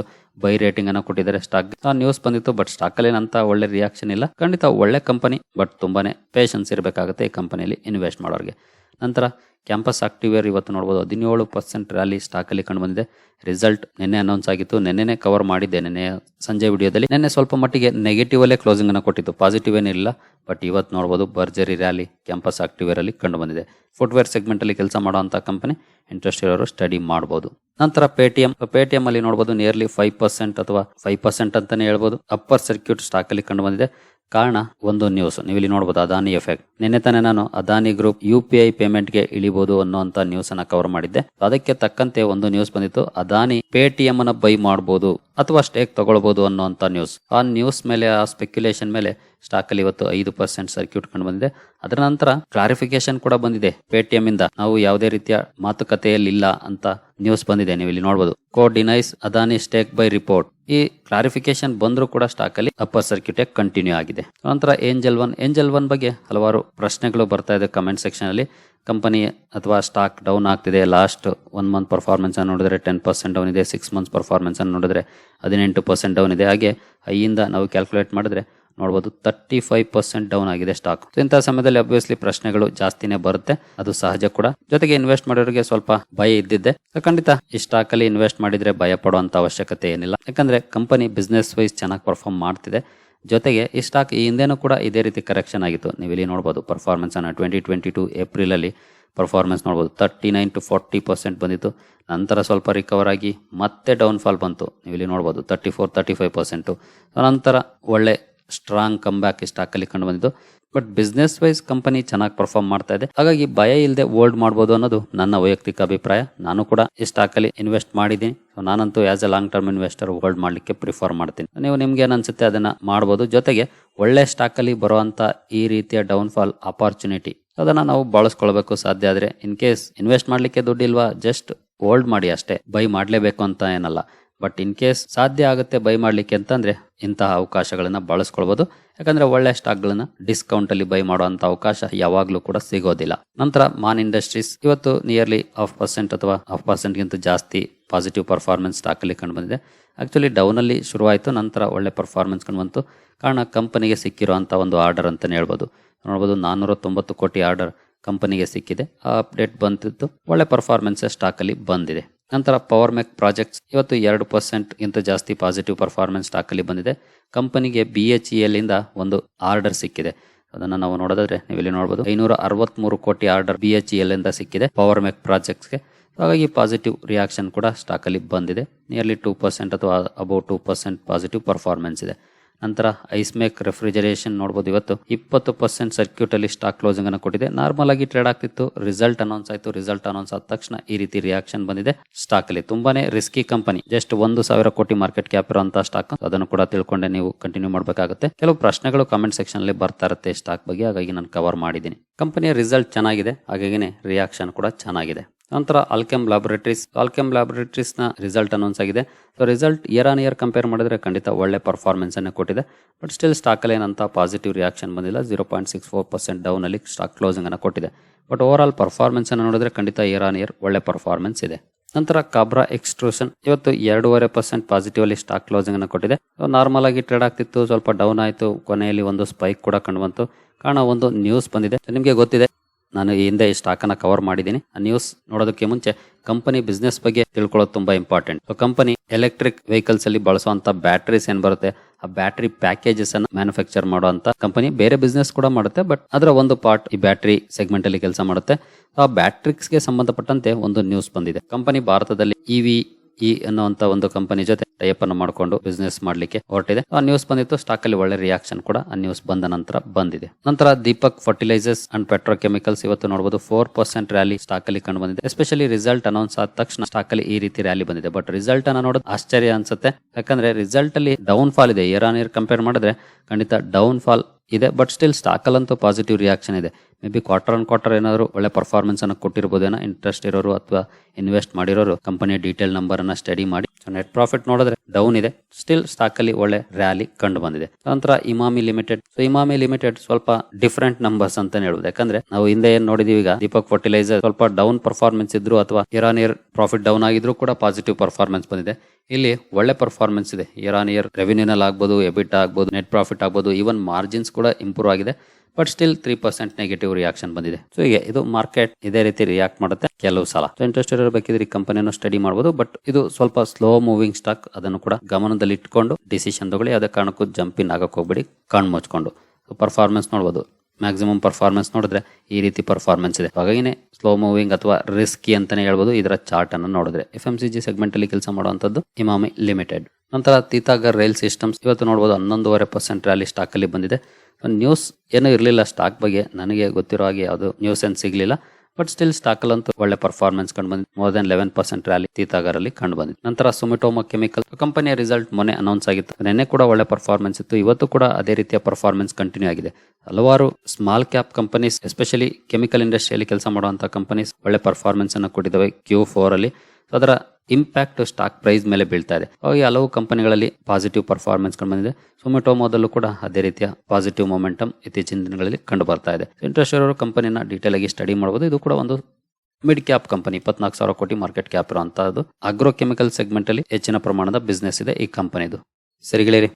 ಬೈ ರೇಟಿಂಗ್ ಅನ್ನು ಕೊಟ್ಟಿದ್ದಾರೆ ಸ್ಟಾಕ್ ನ್ಯೂಸ್ ಬಂದಿತ್ತು ಬಟ್ ಸ್ಟಾಕ್ ಅಲ್ಲಿ ಅಂತ ಒಳ್ಳೆ ರಿಯಾಕ್ಷನ್ ಇಲ್ಲ. ಖಂಡಿತ ಒಳ್ಳೆ ಕಂಪನಿ ಬಟ್ ತುಂಬಾನೇ ಪೇಷನ್ಸ್ ಇರಬೇಕಾಗುತ್ತೆ ಈ ಕಂಪನಿಯಲ್ಲಿ ಇನ್ವೆಸ್ಟ್ ಮಾಡೋರಿಗೆ. ನಂತರ ಕ್ಯಾಂಪಸ್ ಆಕ್ಟಿವೇರ್ ಇವತ್ತು ನೋಡ್ಬೋದು. ಹದಿನೇಳು ಪರ್ಸೆಂಟ್ ರ್ಯಾಲಿ ಸ್ಟಾಕಲ್ಲಿ ಕಂಡು ಬಂದಿದೆ. ರಿಸಲ್ಟ್ ನಿನ್ನೆ ಅನೌನ್ಸ್ ಆಗಿತ್ತು. ನಿನ್ನೆನೆ ಕವರ್ ಮಾಡಿದ್ದೆ. ನಿನ್ನೆ ಸಂಜೆ ವಿಡಿಯೋದಲ್ಲಿ. ನಿನ್ನೆ ಸ್ವಲ್ಪ ಮಟ್ಟಿಗೆ ನೆಗೆಟಿವ್ ಅಲ್ಲೇ ಕ್ಲೋಸಿಂಗ್ ಅನ್ನು ಕೊಟ್ಟಿತ್ತು. ಪಾಸಿಟಿವ್ ಏನಿಲ್ಲ ಬಟ್ ಇವತ್ತು ನೋಡ್ಬೋದು ಭರ್ಜರಿ ರ್ಯಾಲಿ ಕ್ಯಾಂಪಸ್ ಆಕ್ಟಿವೇರ್ ಅಲ್ಲಿ ಕಂಡು ಬಂದಿದೆ. ಫುಟ್ವೇರ್ ಸೆಗ್ಮೆಂಟ್ ಅಲ್ಲಿ ಕೆಲಸ ಮಾಡುವಂತ ಕಂಪನಿ ಇಂಟ್ರೆಸ್ಟ್ ಇರೋರು ಸ್ಟಡಿ ಮಾಡಬಹುದು ನಂತರ ಪೇಟಿಎಂ ಪೇಟಿಎಂ ಅಲ್ಲಿ ನೋಡಬಹುದು ನಿಯರ್ಲಿ ಫೈವ್ ಪರ್ಸೆಂಟ್ ಅಥವಾ ಫೈವ್ ಪರ್ಸೆಂಟ್ ಅಂತಾನೆ ಹೇಳ್ಬೋದು. ಅಪ್ಪರ್ ಸರ್ಕ್ಯೂಟ್ ಸ್ಟಾಕ್ ಅಲ್ಲಿ ಕಂಡು ಬಂದಿದೆ. ಕಾರಣ ಒಂದು ನ್ಯೂಸ್ ನೀವು ಇಲ್ಲಿ ನೋಡಬಹುದು ಅದಾನಿ ಎಫೆಕ್ಟ್ ನಿನ್ನೆ ತಾನೇ ನಾನು Adani group U P I ಪೇಮೆಂಟ್ಗೆ ಇಳಿಬಹುದು ಅನ್ನುವಂತ ನ್ಯೂಸ್ ಅನ್ನ ಕವರ್ ಮಾಡಿದ್ದೆ. ಅದಕ್ಕೆ ತಕ್ಕಂತೆ ಒಂದು ನ್ಯೂಸ್ ಬಂದಿತ್ತು. ಅದಾನಿ ಪೇಟಿಎಂ ಅನ್ನ ಬೈ ಮಾಡಬಹುದು ಅಥವಾ ಸ್ಟೇಕ್ ತಗೊಳ್ಬೋದು ಅನ್ನೋಂಥ ನ್ಯೂಸ್ ಆ ನ್ಯೂಸ್ ಮೇಲೆ, ಆ ಸ್ಪೆಕ್ಯುಲೇಷನ್ ಮೇಲೆ ಸ್ಟಾಕ್ ಅಲ್ಲಿ ಇವತ್ತು ಐದು ಪರ್ಸೆಂಟ್ ಸರ್ಕ್ಯೂಟ್ ಕಂಡು ಬಂದಿದೆ. ಅದರ ನಂತರ ಕ್ಲಾರಿಫಿಕೇಶನ್ ಕೂಡ ಬಂದಿದೆ. ಪೇಟಿಎಂ ಇಂದ ನಾವು ಯಾವುದೇ ರೀತಿಯ ಮಾತುಕತೆಯಲ್ಲಿ ಇಲ್ಲ ಅಂತ ನ್ಯೂಸ್ ಬಂದಿದೆ. ನೀವು ಇಲ್ಲಿ ನೋಡಬಹುದು co denies Adani stake buy report ಈ ಕ್ಲಾರಿಫಿಕೇಶನ್ ಬಂದರೂ ಕೂಡ ಸ್ಟಾಕ್ ಅಲ್ಲಿ ಅಪ್ಪರ್ ಸರ್ಕ್ಯೂಟ್ ಕಂಟಿನ್ಯೂ ಆಗಿದೆ. ನಂತರ ಏಂಜಲ್ ಒನ್ ಏಂಜಲ್ ಒನ್ ಬಗ್ಗೆ ಹಲವಾರು ಪ್ರಶ್ನೆಗಳು ಬರ್ತಾ ಇದೆ ಕಮೆಂಟ್ ಸೆಕ್ಷನ್ ಅಲ್ಲಿ. ಕಂಪನಿ ಅಥವಾ ಸ್ಟಾಕ್ ಡೌನ್ ಆಗ್ತಿದೆ, ಲಾಸ್ಟ್ ಒನ್ ಮಂತ್ ಪರ್ಫಾರ್ಮೆನ್ಸ್ ಅನ್ನು ನೋಡಿದ್ರೆ ಟೆನ್ ಪರ್ಸೆಂಟ್ ಡೌನ್ ಇದೆ ಸಿಕ್ಸ್ ಮಂತ್ಸ್ ಪರ್ಫಾರ್ಮೆನ್ಸನ್ನು ನೋಡಿದ್ರೆ ಹದಿನೆಂಟು ಪರ್ಸೆಂಟ್ ಡೌನ್ ಇದೆ. ಹಾಗೆ ಐಯಿಂದ ನಾವು ಕ್ಯಾಲ್ಕುಲೇಟ್ ಮಾಡಿದ್ರೆ ನೋಡ್ಬೋದು ತರ್ಟಿ ಫೈವ್ ಪರ್ಸೆಂಟ್ ಡೌನ್ ಆಗಿದೆ ಸ್ಟಾಕ್ ಇಂಥ ಸಮಯದಲ್ಲಿ ಅಬ್ವಿಯಸ್ಲಿ ಪ್ರಶ್ನೆಗಳು ಜಾಸ್ತಿನೇ ಬರುತ್ತೆ. ಅದು ಸಹಜ ಕೂಡ. ಜೊತೆಗೆ ಇನ್ವೆಸ್ಟ್ ಮಾಡೋರಿಗೆ ಸ್ವಲ್ಪ ಭಯ ಇದ್ದಿದ್ದೆ. ಖಂಡಿತ ಈ ಸ್ಟಾಕ್ ಅಲ್ಲಿ ಇನ್ವೆಸ್ಟ್ ಮಾಡಿದ್ರೆ ಭಯ ಪಡುವಂತ ಅವಶ್ಯಕತೆ ಏನಿಲ್ಲ. ಯಾಕಂದ್ರೆ ಕಂಪನಿ ಬಿಸ್ನೆಸ್ ವೈಸ್ ಚೆನ್ನಾಗಿ ಪರ್ಫಾರ್ಮ್ ಮಾಡ್ತಿದೆ. ಜೊತೆಗೆ ಈ ಸ್ಟಾಕ್ ಈ ಹಿಂದೆನೂ ಕೂಡ ಇದೇ ರೀತಿ ಕರೆಕ್ಷನ್ ಆಗಿತ್ತು. ನೀವು ಇಲ್ಲಿ ನೋಡ್ಬೋದು ಪರ್ಫಾರ್ಮೆನ್ಸ್ ಅನ್ನ ಟ್ವೆಂಟಿ ಟ್ವೆಂಟಿ ಟು ಏಪ್ರಿಲ್ ಅಲ್ಲಿ ಪರ್ಫಾರ್ಮೆನ್ಸ್ ನೋಡ್ಬೋದು thirty nine to forty percent ಬಂದಿತ್ತು. ನಂತರ ಸ್ವಲ್ಪ ರಿಕವರ್ ಆಗಿ ಮತ್ತೆ ಡೌನ್ಫಾಲ್ ಬಂತು. ನೀವು ಇಲ್ಲಿ ನೋಡ್ಬೋದು thirty four thirty five percent ನಂತರ ಒಳ್ಳೆ ಸ್ಟ್ರಾಂಗ್ ಕಮ್ ಬ್ಯಾಕ್ ಈ ಸ್ಟಾಕ್ ಅಲ್ಲಿ ಕಂಡು ಬಂದಿದ್ದು. ಬಟ್ ಬಿಸ್ನೆಸ್ ವೈಸ್ ಕಂಪನಿ ಚೆನ್ನಾಗಿ ಪರ್ಫಾರ್ಮ್ ಮಾಡ್ತಾ ಇದೆ. ಹಾಗಾಗಿ ಭಯ ಇಲ್ಲದೆ ಹೋಲ್ಡ್ ಮಾಡ್ಬೋದು ಅನ್ನೋದು ನನ್ನ ವೈಯಕ್ತಿಕ ಅಭಿಪ್ರಾಯ. ನಾನು ಕೂಡ ಈ ಸ್ಟಾಕ್ ಅಲ್ಲಿ ಇನ್ವೆಸ್ಟ್ ಮಾಡಿದ್ದೀನಿ. ಸೊ ನಾನಂತೂ as a long term investor hold ಮಾಡಲಿಕ್ಕೆ ಪ್ರಿಫರ್ ಮಾಡ್ತೀನಿ. ನೀವು ನಿಮ್ಗೆ ಏನ್ ಅನ್ಸುತ್ತೆ ಅದನ್ನ ಮಾಡ್ಬೋದು. ಜೊತೆಗೆ ಒಳ್ಳೆ ಸ್ಟಾಕ್ ಅಲ್ಲಿ ಬರುವಂತ ಈ ರೀತಿಯ ಡೌನ್ಫಾಲ್ ಅಪಾರ್ಚುನಿಟಿ ಅದನ್ನ ನಾವು ಬಳಸ್ಕೊಳ್ಬೇಕು ಸಾಧ್ಯ ಆದ್ರೆ. ಇನ್ ಕೇಸ್ ಇನ್ವೆಸ್ಟ್ ಮಾಡ್ಲಿಕ್ಕೆ ದುಡ್ಡಿಲ್ವಾ ಜಸ್ಟ್ ಹೋಲ್ಡ್ ಮಾಡಿ ಅಷ್ಟೇ. ಬೈ ಮಾಡ್ಲೇಬೇಕು ಅಂತ ಏನಲ್ಲ. ಬಟ್ ಇನ್ ಕೇಸ್ ಸಾಧ್ಯ ಆಗುತ್ತೆ ಬೈ ಮಾಡಲಿಕ್ಕೆ ಅಂತಂದ್ರೆ ಇಂತಹ ಅವಕಾಶಗಳನ್ನ ಬಳಸ್ಕೊಳ್ಬೋದು. ಯಾಕಂದ್ರೆ ಒಳ್ಳೆ ಸ್ಟಾಕ್ಗಳನ್ನು ಡಿಸ್ಕೌಂಟ್ ಅಲ್ಲಿ ಬೈ ಮಾಡುವಂತ ಅವಕಾಶ ಯಾವಾಗಲೂ ಕೂಡ ಸಿಗೋದಿಲ್ಲ. ನಂತರ ಮಾನ್ ಇಂಡಸ್ಟ್ರೀಸ್ ಇವತ್ತು ನಿಯರ್ಲಿ ಹಾಫ್ ಪರ್ಸೆಂಟ್ ಅಥವಾ ಹಾಫ್ ಪರ್ಸೆಂಟ್ ಗಿಂತ ಜಾಸ್ತಿ ಪಾಸಿಟಿವ್ ಪರ್ಫಾರ್ಮೆನ್ಸ್ ಸ್ಟಾಕ್ ಅಲ್ಲಿ ಕಂಡು ಬಂದಿದೆ. ಆಕ್ಚುಲಿ ಡೌನ್ ಅಲ್ಲಿ ಶುರುವಾಯಿತು, ನಂತರ ಒಳ್ಳೆ ಪರ್ಫಾರ್ಮೆನ್ಸ್ ಕಂಡು ಬಂತು. ಕಾರಣ ಕಂಪನಿಗೆ ಸಿಕ್ಕಿರುವಂತ ಒಂದು ಆರ್ಡರ್ ಅಂತಲೇ ಹೇಳ್ಬೋದು. ನೋಡ್ಬೋದು ನಾನ್ನೂರ ತೊಂಬತ್ತು ಕೋಟಿ ಆರ್ಡರ್ ಕಂಪನಿಗೆ ಸಿಕ್ಕಿದೆ. ಆ ಅಪ್ಡೇಟ್ ಬಂದಿದ್ದು ಒಳ್ಳೆ ಪರ್ಫಾರ್ಮೆನ್ಸ್ ಸ್ಟಾಕ್ ಅಲ್ಲಿ ಬಂದಿದೆ. ನಂತರ ಪವರ್ ಮೆಕ್ ಪ್ರಾಜೆಕ್ಟ್ಸ್ ಇವತ್ತು ಎರಡು ಪರ್ಸೆಂಟ್ ಗಿಂತ ಜಾಸ್ತಿ ಪಾಸಿಟಿವ್ ಪರ್ಫಾರ್ಮೆನ್ಸ್ ಸ್ಟಾಕ್ ಅಲ್ಲಿ ಬಂದಿದೆ. ಕಂಪನಿಗೆ ಬಿ ಎಚ್ ಎಲ್ ಇಂದ ಒಂದು ಆರ್ಡರ್ ಸಿಕ್ಕಿದೆ. ಅದನ್ನ ನಾವು ನೋಡೋದಾದ್ರೆ ನೀವು ಇಲ್ಲಿ ನೋಡಬಹುದು ಐನೂರ ಅರವತ್ಮೂರು ಕೋಟಿ ಆರ್ಡರ್ ಬಿ ಎಚ್ ಎಲ್ ಇಂದ ಸಿಕ್ಕಿದೆ ಪವರ್ ಮೆಕ್ ಪ್ರಾಜೆಕ್ಟ್ಸ್ಗೆ ಹಾಗಾಗಿ ಪಾಸಿಟಿವ್ ರಿಯಾಕ್ಷನ್ ಕೂಡ ಸ್ಟಾಕ್ ಅಲ್ಲಿ ಬಂದಿದೆ. ನಿಯರ್ಲಿ ಟೂ ಪರ್ಸೆಂಟ್ ಅಥವಾ above two percent positive performance ಇದೆ. ನಂತರ ಐಸ್ಮೇಕ್ ರೆಫ್ರಿಜರೇಷನ್ ನೋಡಬಹುದು ಇವತ್ತು. ಇಪ್ಪತ್ತು ಪರ್ಸೆಂಟ್ ಸರ್ಕ್ಯೂಟ್ ಅಲ್ಲಿ ಸ್ಟಾಕ್ ಕ್ಲೋಸಿಂಗ್ ಅನ್ನು ಕೊಟ್ಟಿದೆ. ನಾರ್ಮಲ್ ಆಗಿ ಟ್ರೇಡ್ ಆಗ್ತಿತ್ತು. ರಿಸಲ್ಟ್ ಅನೌನ್ಸ್ ಆಯ್ತು. ರಿಸಲ್ಟ್ ಅನೌನ್ಸ್ ಆದ ತಕ್ಷಣ ಈ ರೀತಿ ರಿಯಾಕ್ಷನ್ ಬಂದಿದೆ. ಸ್ಟಾಕ್ ಅಲ್ಲಿ ತುಂಬಾನೇ ರಿಸ್ಕಿ ಕಂಪನಿ ಜಸ್ಟ್ ಒಂದು ಸಾವಿರ ಕೋಟಿ ಮಾರ್ಕೆಟ್ ಕ್ಯಾಪ್ ಇರುವಂತಹ ಸ್ಟಾಕ್ ಅದನ್ನು ಕೂಡ ತಿಳ್ಕೊಂಡೆ ನೀವು ಕಂಟಿನ್ಯೂ ಮಾಡಬೇಕಾಗುತ್ತೆ. ಕೆಲವು ಪ್ರಶ್ನೆಗಳು ಕಾಮೆಂಟ್ ಸೆಕ್ಷನ್ ಅಲ್ಲಿ ಬರ್ತಾ ಇರುತ್ತೆ ಸ್ಟಾಕ್ ಬಗ್ಗೆ. ಹಾಗಾಗಿ ನಾನು ಕವರ್ ಮಾಡಿದ್ದೀನಿ. ಕಂಪನಿಯ ರಿಸಲ್ಟ್ ಚೆನ್ನಾಗಿದೆ. ಹಾಗಾಗಿ ರಿಯಾಕ್ಷನ್ ಕೂಡ ಚೆನ್ನಾಗಿದೆ. ನಂತರ ಆಲ್ಕೆಮ್ ಲ್ಯಾಬೊರೇಟರೀಸ್ ಆಲ್ಕೆಮ್ ಲ್ಯಾಬೊರೇಟರೀಸ್ನ ರಿಸಲ್ಟ್ ಅನೌನ್ಸ್ ಆಗಿದೆ. So result year on year compare ಮಾಡಿದ್ರೆ ಖಂಡಿತ ಒಳ್ಳೆ ಪರ್ಫಾರ್ಮೆನ್ಸ್ ಅನ್ನು ಕೊಟ್ಟಿದೆ. ಬಟ್ ಸ್ಟಿಲ್ ಸ್ಟಾಕ್ ಅಲ್ಲಿ ಏನಂತ ಪಾಸಿಟಿವ್ ರಿಯಾಕ್ಷನ್ ಬಂದಿಲ್ಲ. Zero point six four percent down ಅಲ್ಲಿ ಸ್ಟಾಕ್ ಕ್ಲೋಸಿಂಗ್ ಅನ್ನು ಕೊಟ್ಟಿದೆ. ಬಟ್ ಓವರ್ ಆಲ್ ಪರ್ಫಾರ್ಮೆನ್ಸ್ ಅನ್ನು ನೋಡಿದ್ರೆ ಖಂಡಿತ ಇಯರ್ ಆನ್ ಇಯರ್ ಒಳ್ಳೆ ಪರ್ಫಾರ್ಮೆನ್ಸ್ ಇದೆ. ನಂತರ ಕಾಬ್ರಾ ಎಕ್ಸ್ಟ್ರೂಷನ್ ಇವತ್ತು ಎರಡೂವರೆ ಪರ್ಸೆಂಟ್ ಪಾಸಿಟಿವ್ ಅಲ್ಲಿ ಸ್ಟಾಕ್ ಕ್ಲೋಸಿಂಗ್ ಅನ್ನು ಕೊಟ್ಟಿದೆ. ನಾರ್ಮಲ್ ಆಗಿ ಟ್ರೇಡ್ ಆಗ್ತಿತ್ತು, ಸ್ವಲ್ಪ ಡೌನ್ ಆಯಿತು. ಕೊನೆಯಲ್ಲಿ ಒಂದು ಸ್ಪೈಕ್ ಕೂಡ ಕಂಡು ಬಂತು. ಕಾರಣ ಒಂದು ನ್ಯೂಸ್ ಬಂದಿದೆ. ನಿಮಗೆ ಗೊತ್ತಿದೆ. ನಾನು ಈ ಹಿಂದೆ ಈ ಸ್ಟಾಕನ್ನು ಕವರ್ ಮಾಡಿದ್ದೀನಿ. ಆ ನ್ಯೂಸ್ ನೋಡೋದಕ್ಕೆ ಮುಂಚೆ ಕಂಪನಿ ಬಿಸ್ನೆಸ್ ಬಗ್ಗೆ ತಿಳ್ಕೊಳ್ಳೋದು ತುಂಬಾ important so company electric vehicles ಅಲ್ಲಿ ಬಳಸುವಂತ ಬ್ಯಾಟ್ರೀಸ್ ಏನ್ ಬರುತ್ತೆ? ಆ ಬ್ಯಾಟ್ರಿ ಪ್ಯಾಕೇಜಸ್ ಅನ್ನು ಮ್ಯಾನುಫ್ಯಾಕ್ಚರ್ ಮಾಡುವಂತ ಕಂಪನಿ ಬೇರೆ ಬಿಸ್ನೆಸ್ ಕೂಡ ಮಾಡುತ್ತೆ ಬಟ್ ಅದರ ಒಂದು ಪಾರ್ಟ್ ಈ ಬ್ಯಾಟ್ರಿ ಸೆಗ್ಮೆಂಟ್ ಅಲ್ಲಿ ಕೆಲಸ ಮಾಡುತ್ತೆ. ಆ ಬ್ಯಾಟ್ರಿಕ್ಸ್ಗೆ ಸಂಬಂಧಪಟ್ಟಂತೆ ಒಂದು ನ್ಯೂಸ್ ಬಂದಿದೆ. ಕಂಪನಿ ಭಾರತದಲ್ಲಿ ಇವಿ ಇ ಅನ್ನುವಂತ ಒಂದು ಕಂಪನಿ ಜೊತೆ ಟೈಪ್ ಅನ್ನು ಮಾಡಿಕೊಂಡು ಬಿಸ್ನೆಸ್ ಮಾಡ್ಲಿಕ್ಕೆ ಹೊರಟಿದೆ. ಆ ನ್ಯೂಸ್ ಬಂದಿತ್ತು. ಸ್ಟಾಕ್ ಅಲ್ಲಿ ಒಳ್ಳೆ ರಿಯಾಕ್ಷನ್ ಕೂಡ ಆ ನ್ಯೂಸ್ ಬಂದ ನಂತರ ಬಂದಿದೆ. ನಂತರ ದೀಪಕ್ ಫರ್ಟಿಲೈಸರ್ಸ್ ಅಂಡ್ ಪೆಟ್ರೋಕೆಮಿಕಲ್ಸ್ ಇವತ್ತು ನೋಡಬಹುದು ಫೋರ್ ಪರ್ಸೆಂಟ್ ರ್ಯಾಲಿ ಸ್ಟಾಕ್ ಅಲ್ಲಿ ಕಂಡು ಬಂದಿದೆ. ಎಸ್ಪೆಷಲಿ ರಿಸಲ್ಟ್ ಅನೌನ್ಸ್ ಆದ ತಕ್ಷಣ ಸ್ಟಾಕ್ ಅಲ್ಲಿ ಈ ರೀತಿ ರ್ಯಾಲಿ ಬಂದಿದೆ. ಬಟ್ ರಿಸಲ್ಟ್ ಅನ್ನ ನೋಡೋದು ಆಶ್ಚರ್ಯ ಅನ್ಸುತ್ತೆ. ಯಾಕಂದ್ರೆ ರಿಸಲ್ಟ್ ಅಲ್ಲಿ ಡೌನ್ ಫಾಲ್ ಇದೆ. ಇಯರ್ ಆನ್ ಇಯರ್ ಕಂಪೇರ್ ಮಾಡಿದ್ರೆ ಖಂಡಿತ ಡೌನ್ ಫಾಲ್ ಇದೆ ಬಟ್ ಸ್ಟಿಲ್ ಸ್ಟಾಕಲ್ಲಂತೂ ಪಾಸಿಟಿವ್ ರಿಯಾಕ್ಷನ್ ಇದೆ. Maybe quarter on quarter ಏನಾದರೂ ಒಳ್ಳೆ ಪರ್ಫಾರ್ಮೆನ್ಸ್ ಅನ್ನು ಕೊಟ್ಟಿರ್ಬೋದೇನೋ ಇಂಟ್ರೆಸ್ಟ್ ಇರೋರು ಅಥವಾ ಇನ್ವೆಸ್ಟ್ ಮಾಡಿರೋರು ಕಂಪನಿಯ ಡೀಟೇಲ್ ನಂಬರ್ ಅನ್ನ ಸ್ಟಡಿ ಮಾಡಿ. ನೆಟ್ ಪ್ರಾಫಿಟ್ ನೋಡಿದ್ರೆ ಡೌನ್ ಇದೆ. ಸ್ಟಿಲ್ ಸ್ಟಾಕ್ ಅಲ್ಲಿ ಒಳ್ಳೆ ರ್ಯಾಲಿ ಕಂಡು ಬಂದಿದೆ. ನಂತರ Emami limited so Emami limited ಸ್ವಲ್ಪ ಡಿಫರೆಂಟ್ ನಂಬರ್ಸ್ ಅಂತ ಹೇಳುದು ಯಾಕಂದ್ರೆ ನಾವು ಹಿಂದೆ ಏನ್ ನೋಡಿದೀವಿ ಈಗ ದೀಪಕ್ ಫರ್ಟಿಲೈಸರ್ ಸ್ವಲ್ಪ ಡೌನ್ ಪರ್ಫಾರ್ಮೆನ್ಸ್ ಇದ್ರು ಅಥವಾ ಇರಾನ್ ಇಯರ್ ಪ್ರಾಫಿಟ್ ಡೌನ್ ಆಗಿದ್ರು ಕೂಡ ಪಾಸಿಟಿವ್ ಪರ್ಫಾರ್ಮೆನ್ಸ್ ಬಂದಿದೆ. ಇಲ್ಲಿ ಒಳ್ಳೆ ಪರ್ಫಾರ್ಮೆನ್ಸ್ ಇದೆ. ಇರಾನ್ ಇಯರ್ ರೆವಿನ್ಯೂನಲ್ಲಿ ಆಗ್ಬೋದು ಎಬಿಟ್ ಆಗ್ಬೋದು ನೆಟ್ ಪ್ರಾಫಿಟ್ ಆಗ್ಬೋದು ಈವನ್ ಮಾರ್ಜಿನ್ಸ್ ಕೂಡ ಇಂಪ್ರೂವ್ ಆಗಿದೆ. But still three percent negative reaction ಬಂದಿದೆ. ಸೊ ಹೀಗೆ, ಇದು ಮಾರ್ಕೆಟ್ ಇದೇ ರೀತಿ ರಿಯಾಕ್ಟ್ ಮಾಡುತ್ತೆ ಕೆಲವು ಸಲ. ಇಂಟ್ರೆಸ್ಟ್ ಇರೋರು ಬೇಕಿದ್ರೆ ಈ ಕಂಪನಿಯನ್ನು ಸ್ಟಡಿ ಮಾಡಬಹುದು ಬಟ್ ಇದು ಸ್ವಲ್ಪ ಸ್ಲೋ ಮೂವಿಂಗ್ ಸ್ಟಾಕ್ ಅದನ್ನು ಕೂಡ ಗಮನದಲ್ಲಿ ಇಟ್ಕೊಂಡು ಡಿಸಿಷನ್ ತಗೊಳ್ಳಿ. ಯಾವುದೇ ಕಾರಣಕ್ಕೂ ಜಂಪಿನ್ ಆಗಕ್ಕೆ ಹೋಗ್ಬೇಡಿ, ಕಣ್ಣು ಮುಚ್ಕೊಂಡು. ಪರ್ಫಾರ್ಮೆನ್ಸ್ ನೋಡಬಹುದು ಮ್ಯಾಕ್ಸಿಮಮ್ ಪರ್ಫಾರ್ಮೆನ್ಸ್ ನೋಡಿದ್ರೆ ಈ ರೀತಿ ಪರ್ಫಾರ್ಮೆನ್ಸ್ ಇದೆ. ಹಾಗಾಗಿನೇ ಸ್ಲೋ ಮೂವಿಂಗ್ ಅಥವಾ ರಿಸ್ಕಿ ಅಂತಾನೆ ಹೇಳ್ಬೋದು, ಇದರ ಚಾರ್ಟ್ ಅನ್ನು ನೋಡಿದ್ರೆ. F M C G segment ಅಲ್ಲಿ ಕೆಲಸ ಮಾಡುವಂತದ್ದು ಇಮಾಮಿ ಲಿಮಿಟೆಡ್ ನಂತರ ತೀತಾಗರ್ ರೈಲ್ ಸಿಸ್ಟಮ್ಸ್ ಇವತ್ತು ನೋಡಬಹುದು ಹನ್ನೊಂದುವರೆ ಪರ್ಸೆಂಟ್ ರ್ಯಾಲಿ ಸ್ಟಾಕ್ ಅಲ್ಲಿ ಬಂದಿದೆ. ನ್ಯೂಸ್ ಏನೂ ಇರಲಿಲ್ಲ ಸ್ಟಾಕ್ ಬಗ್ಗೆ. ನನಗೆ ಗೊತ್ತಿರೋ ಹಾಗೆ ಯಾವುದು ನ್ಯೂಸ್ ಏನು ಸಿಗಲಿಲ್ಲ. ಬಟ್ ಸ್ಟಿಲ್ ಸ್ಟಾಕಲ್ಲಂತೂ ಒಳ್ಳೆ ಪರ್ಫಾರ್ಮೆನ್ಸ್ ಕಂಡು ಬಂದಿದೆ more than eleven percent rally ತೀತಾಗರಲ್ಲಿ ಕಂಡು ಬಂದಿದೆ ನಂತರ ಸುಮಿಟೋಮೋ ಕೆಮಿಕಲ್ ಕಂಪನಿಯ ರಿಸಲ್ಟ್ ಮೊನ್ನೆ ಅನೌನ್ಸ್ ಆಗಿತ್ತು. ನಿನ್ನೆ ಕೂಡ ಒಳ್ಳೆ ಪರ್ಫಾರ್ಮೆನ್ಸ್ ಇತ್ತು. ಇವತ್ತು ಕೂಡ ಅದೇ ರೀತಿಯ ಪರ್ಫಾರ್ಮೆನ್ಸ್ ಕಂಟಿನ್ಯೂ ಆಗಿದೆ. ಹಲವಾರು small cap companies especially chemical ಇಂಡಸ್ಟ್ರಿಯಲ್ಲಿ ಕೆಲಸ ಮಾಡುವಂತಹ ಕಂಪನೀಸ್ ಒಳ್ಳೆ ಪರ್ಫಾರ್ಮೆನ್ಸ್ ಅನ್ನು ಕೊಟ್ಟಿದ್ದಾವೆ ಕ್ಯೂ ಫೋರ್ ಅಲ್ಲಿ. ಅದರ ಇಂಪ್ಯಾಕ್ಟ್ ಸ್ಟಾಕ್ ಪ್ರೈಸ್ ಮೇಲೆ ಬೀಳ್ತಾ ಇದೆ. ಹಾಗೆ ಹಲವು ಕಂಪನಿಗಳಲ್ಲಿ ಪಾಸಿಟಿವ್ ಪರ್ಫಾರ್ಮೆನ್ಸ್ ಬಂದಿದೆ. ಸುಮಿಟೋಮೋದಲ್ಲೂ ಕೂಡ ಅದೇ ರೀತಿಯ ಪಾಸಿಟಿವ್ ಮೊಮೆಂಟಮ್ ಇತ್ತೀಚಿನ ದಿನಗಳಲ್ಲಿ ಕಂಡು ಬರ್ತಾ ಇದೆ. ಇಂಟ್ರೆಸ್ಟ್ ಅವರು ಕಂಪನಿನ ಡೀಟೇಲ್ ಆಗಿ ಸ್ಟಡಿ ಮಾಡಬಹುದು ಇದು ಕೂಡ ಒಂದು ಮಿಡ್ ಕ್ಯಾಪ್ ಕಂಪನಿ ಇಪ್ಪತ್ನಾಲ್ಕು ಸಾವಿರ ಕೋಟಿ ಮಾರ್ಕೆಟ್ ಕ್ಯಾಪ್ ಇರುವಂತಹದ್ದು. ಅಗ್ರೋ ಕೆಮಿಕಲ್ ಸೆಗ್ಮೆಂಟ್ ಅಲ್ಲಿ ಹೆಚ್ಚಿನ ಪ್ರಮಾಣದ ಬಿಸ್ನೆಸ್ ಇದೆ ಈ ಕಂಪನಿದು. ಸರಿ ಗೆಳೆಯರಿ,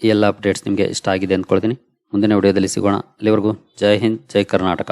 ಈ ಎಲ್ಲ ಅಪ್ಡೇಟ್ಸ್ ನಿಮಗೆ ಇಷ್ಟ ಆಗಿದೆ ಅಂದ್ಕೊಳ್ತೀನಿ. ಮುಂದಿನ ವಿಡಿಯೋದಲ್ಲಿ ಸಿಗೋಣ. ಅಲ್ಲಿವರೆಗೂ ಜೈ ಹಿಂದ್, ಜೈ ಕರ್ನಾಟಕ.